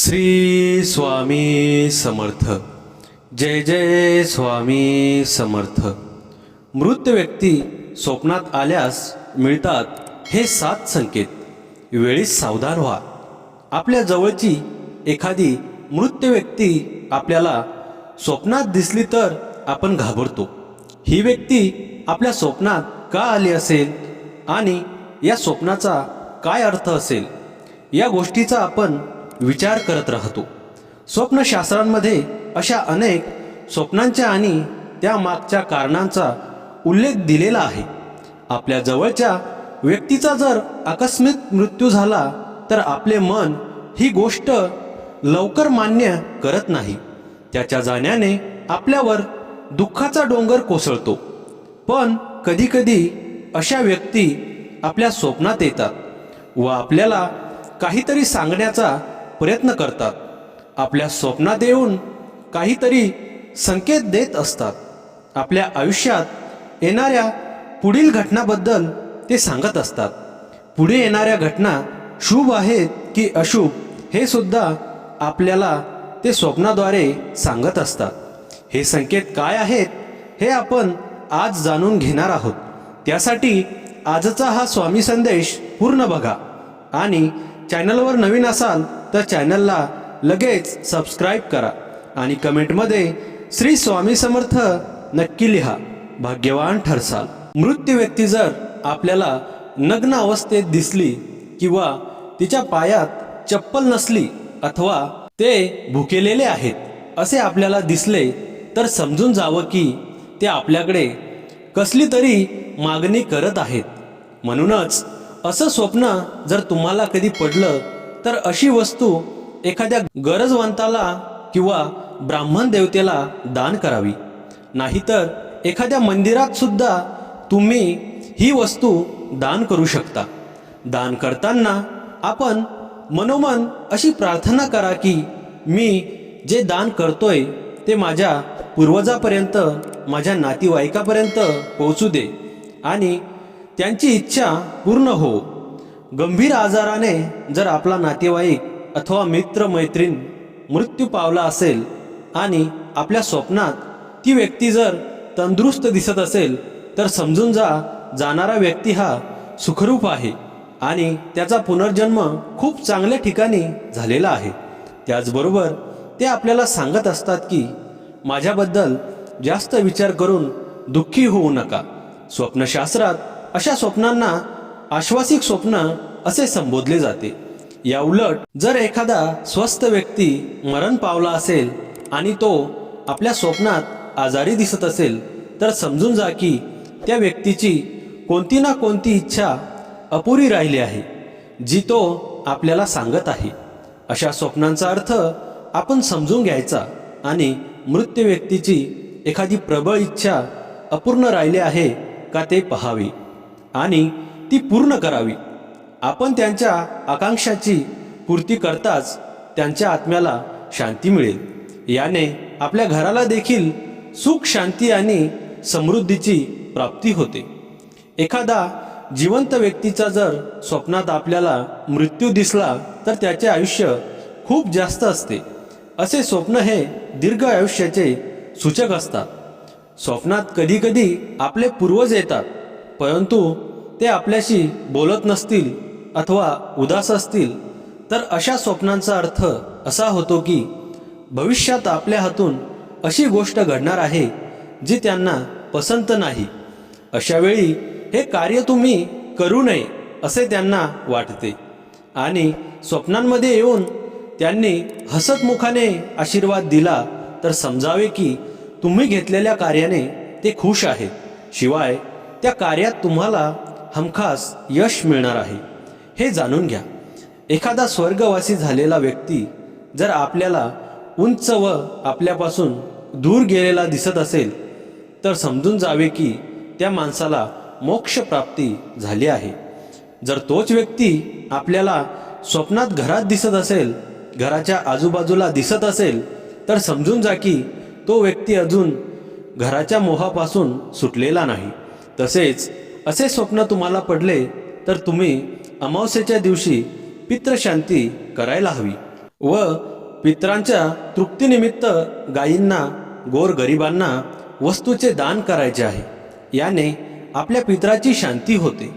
श्री स्वामी समर्थ. जय जय स्वामी समर्थ. मृत व्यक्ती स्वप्नात आल्यास मिळतात हे सात संकेत. वेळीच सावधान व्हा. आपल्या जवळची एखादी मृत व्यक्ती आपल्याला स्वप्नात दिसली तर आपण घाबरतो. ही व्यक्ती आपल्या स्वप्नात का आली असेल? आणि या स्वप्नाचा काय अर्थ असेल? या गोष्टीचा आपण विचार करत राहतो. स्वप्नशास्त्रांमध्ये अशा अनेक स्वप्नांच्या आणि त्या मागच्या कारणांचा उल्लेख दिलेला आहे. आपल्या जवळच्या व्यक्तीचा जर आकस्मिक मृत्यू झाला तर आपले मन ही गोष्ट लवकर मान्य करत नाही. त्याच्या जाण्याने आपल्यावर दुःखाचा डोंगर कोसळतो. पण कधीकधी अशा व्यक्ती आपल्या स्वप्नात येतात व आपल्याला काहीतरी सांगण्याचा प्रयत्न करतात. आपल्या स्वप्नात येऊन काहीतरी संकेत देत असतात. आपल्या आयुष्यात येणाऱ्या पुढील घटनाबद्दल ते सांगत असतात. पुढे येणाऱ्या घटना शुभ आहेत की अशुभ हे सुद्धा आपल्याला ते स्वप्नाद्वारे सांगत असतात. हे संकेत काय आहेत हे आपण आज जाणून घेणार आहोत. त्यासाठी आजचा हा स्वामी संदेश पूर्ण बघा आणि चॅनलवर नवीन असाल तर चॅनलला लगेच सबस्क्राईब करा आणि कमेंटमध्ये श्री स्वामी समर्थ नक्की लिहा. भाग्यवान ठरसाल. मृत्यू व्यक्ती जर आपल्याला नग्न अवस्थेत दिसली किंवा तिच्या पायात चप्पल नसली अथवा ते भुकेलेले आहेत असे आपल्याला दिसले तर समजून जावं की ते आपल्याकडे कसली तरी मागणी करत आहेत. म्हणूनच असं स्वप्न जर तुम्हाला कधी पडलं तर अशी वस्तू एखाद्या गरजवंताला किंवा ब्राह्मण देवतेला दान करावी. नाहीतर एखाद्या मंदिरात सुद्धा तुम्ही ही वस्तू दान करू शकता. दान करताना आपण मनोमन अशी प्रार्थना करा की मी जे दान करतोय ते माझ्या पूर्वजापर्यंत माझ्या नातेवाईकापर्यंत पोहोचू दे आणि त्यांची इच्छा पूर्ण हो. गंभीर आजाराने जर आपला नातेवाईक अथवा मित्र मैत्रीण मृत्यू पावला असेल आणि आपल्या स्वप्नात ती व्यक्ती जर तंदुरुस्त दिसत असेल तर समजून जा जाणारा व्यक्ती हा सुखरूप आहे आणि त्याचा पुनर्जन्म खूप चांगल्या ठिकाणी झालेला आहे. त्याचबरोबर ते आपल्याला सांगत असतात की माझ्याबद्दल जास्त विचार करून दुःखी होऊ नका. स्वप्नशास्त्रात अशा स्वप्नांना आश्वासिक स्वप्न असे संबोधले जाते. या उलट जर एखादा स्वस्थ व्यक्ती मरण पावला असेल आणि तो आपल्या स्वप्नात आजारी दिसत असेल तर समजून जा की त्या व्यक्तीची कोणती ना कोणती इच्छा अपुरी राहिली आहे जी तो आपल्याला सांगत आहे. अशा स्वप्नांचा अर्थ आपण समजून घ्यायचा आणि मृत्यू व्यक्तीची एखादी प्रबळ इच्छा अपूर्ण राहिली आहे का ते पहावे. आणि ती पूर्ण करावी. आपण त्यांच्या आकांक्षाची पूर्ती करताच त्यांच्या आत्म्याला शांती मिळेल. याने आपल्या घराला देखील सुख शांती आणि समृद्धीची प्राप्ती होते. एखादा जिवंत व्यक्तीचा जर स्वप्नात आपल्याला मृत्यू दिसला तर त्याचे आयुष्य खूप जास्त असते. असे स्वप्न हे दीर्घ आयुष्याचे सूचक असतात. स्वप्नात कधीकधी आपले पूर्वज येतात परंतु ते आपल्याशी बोलत नसतील अथवा उदास असतील तर अशा स्वप्नांचा अर्थ असा होतो की भविष्यात आपल्या हातून अशी गोष्ट घडणार आहे जी त्यांना पसंत नाही. अशा वेळी हे कार्य तुम्ही करू नये असे त्यांना वाटते. आणि स्वप्नांमध्ये येऊन त्यांनी हसतमुखाने आशीर्वाद दिला तर समजावे की तुम्ही घेतलेल्या कार्याने ते खुश आहेत. शिवाय त्या कार्यात तुम्हाला हमखास यश मिळणार आहे. हे जाणून घ्या. एखादा स्वर्गवासी झालेला व्यक्ती जर आपल्याला उंच व आपल्यापासून दूर गेलेला दिसत असेल तर समजून जावे की त्या माणसाला मोक्ष प्राप्ती झाली आहे. जर तोच व्यक्ती आपल्याला स्वप्नात घरात दिसत असेल घराच्या आजूबाजूला दिसत असेल तर समजून जा की तो व्यक्ती अजून घराच्या मोहापासून सुटलेला नाही. तसेच असे स्वप्न तुम्हाला पडले तर तुम्ही अमावस्येच्या दिवशी पित्रशांती करायला हवी व पित्रांच्या तृप्तीनिमित्त गायींना गोरगरिबांना वस्तूचे दान करायचे आहे. याने आपल्या पित्राची शांती होते.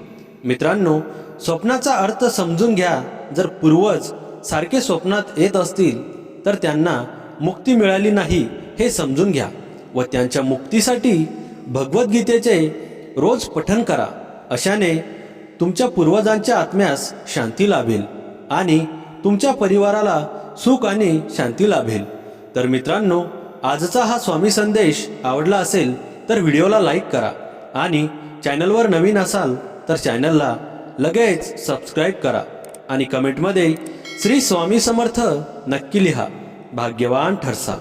मित्रांनो स्वप्नाचा अर्थ समजून घ्या जर पूर्वज सारखे स्वप्नात येत असतील तर त्यांना मुक्ती मिळाली नाही हे समजून घ्या व त्यांच्या मुक्तीसाठी भगवद्गीतेचे रोज पठन करा. अशाने तुमच्या पूर्वजांच्या आत्म्यास शांती लाभेल आणि तुमच्या परिवाराला सुख आणि शांती लाभेल. तर मित्रांनो आजचा हा स्वामी संदेश आवडला असेल तर व्हिडिओला लाईक करा आणि चॅनलवर नवीन असाल तर चॅनलला लगेच सबस्क्राईब करा आणि कमेंटमध्ये श्री स्वामी समर्थ नक्की लिहा. भाग्यवान ठरसा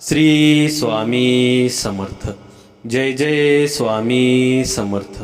श्री स्वामी समर्थ. जय जय स्वामी समर्थ.